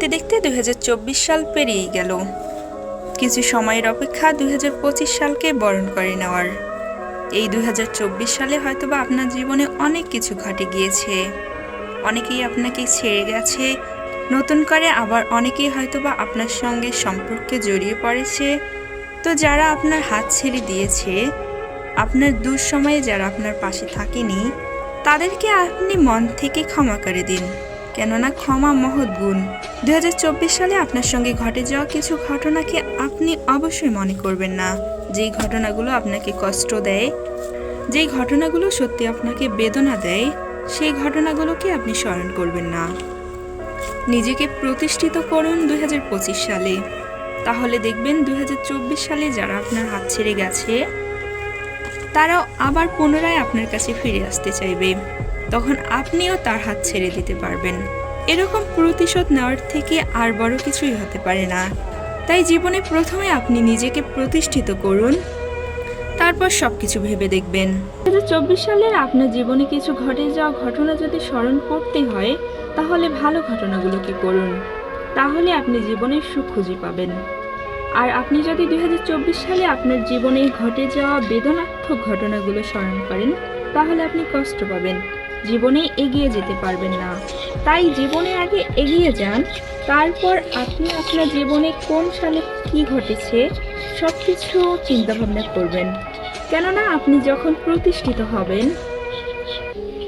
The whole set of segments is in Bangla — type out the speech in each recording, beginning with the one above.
দেখতে দেখতে দুই হাজার চব্বিশ সাল পেরিয়ে গেল। কিছু সময়ের অপেক্ষা দুই হাজার পঁচিশ সালকে বরণ করে নেওয়ার। এই দুই হাজার চব্বিশ সালে হয়তোবা আপনার জীবনে অনেক কিছু ঘটে গিয়েছে। অনেকেই আপনাকে ছেড়ে গেছে। নতুন করে আবার অনেকেই হয়তোবা আপনার সঙ্গে সম্পর্কে জড়িয়ে পড়েছে। তো যারা আপনার হাত ছেড়ে দিয়েছে, আপনার দুঃসময়ে যারা আপনার পাশে থাকেনি, তাদেরকে আপনি মন থেকে ক্ষমা করে দিন। কেননা ক্ষমা মহৎ গুণ। দুই হাজার চব্বিশ সালে আপনার সঙ্গে ঘটে যাওয়া কিছু ঘটনাকে আপনি অবশ্যই মনে করবেন না। যেই ঘটনাগুলো আপনাকে কষ্ট দেয়, যেই ঘটনাগুলো সত্যি আপনাকে বেদনা দেয়, সেই ঘটনাগুলোকে আপনি স্মরণ করবেন না। নিজেকে প্রতিষ্ঠিত করুন দুই হাজার পঁচিশ সালে। তাহলে দেখবেন দুই হাজার চব্বিশ সালে যারা আপনার হাত ছেড়ে গেছে, তারাও আবার পুনরায় আপনার কাছে ফিরে আসতে চাইবে। তখন আপনিও তার হাত ছেড়ে দিতে পারবেন। এরকম প্রতিশোধ নেওয়ার থেকে আর বড় কিছুই হতে পারে না। তাই জীবনে প্রথমে আপনি নিজেকে প্রতিষ্ঠিত করুন, তারপর সব কিছু ভেবে দেখবেন। দু চব্বিশ সালের আপনার জীবনে কিছু ঘটে যাওয়া ঘটনা যদি স্মরণ করতে হয়, তাহলে ভালো ঘটনাগুলোকে করুন তাহলে আপনি জীবনের সুখ খুঁজে পাবেন। আর আপনি যদি দু হাজার চব্বিশ সালে আপনার জীবনে ঘটে যাওয়া বেদনার্থক ঘটনাগুলো স্মরণ করেন, তাহলে আপনি কষ্ট পাবেন। জীবনে এগিয়ে যেতে পারবেন না। তাই জীবনে আগে এগিয়ে যান, তারপর আপনি আপনার জীবনে কোন সালে কি ঘটেছে সব কিছু চিন্তাভাবনা করবেন। কেননা আপনি যখন প্রতিষ্ঠিত হবেন,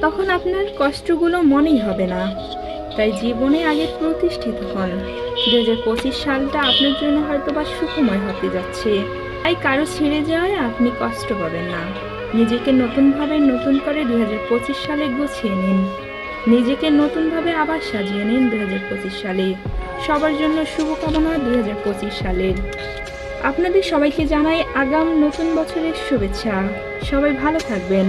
তখন আপনার কষ্টগুলো মনেই হবে না। তাই জীবনে আগে প্রতিষ্ঠিত হন। দু হাজার পঁচিশ সালটা আপনার জন্য হয়তো বা সুখময় হতে যাচ্ছে। তাই কারও ছেড়ে যাওয়ায় আপনি কষ্ট পাবেন না। নিজেকে নতুনভাবে নতুন করে দু হাজার পঁচিশ সালে গুছিয়ে নিন। নিজেকে নতুনভাবে আবার সাজিয়ে নিন দু হাজার পঁচিশ সালে। সবার জন্য শুভকামনা দু হাজার পঁচিশ সালের। আপনাদের সবাইকে জানাই আগাম নতুন বছরের শুভেচ্ছা। সবাই ভালো থাকবেন।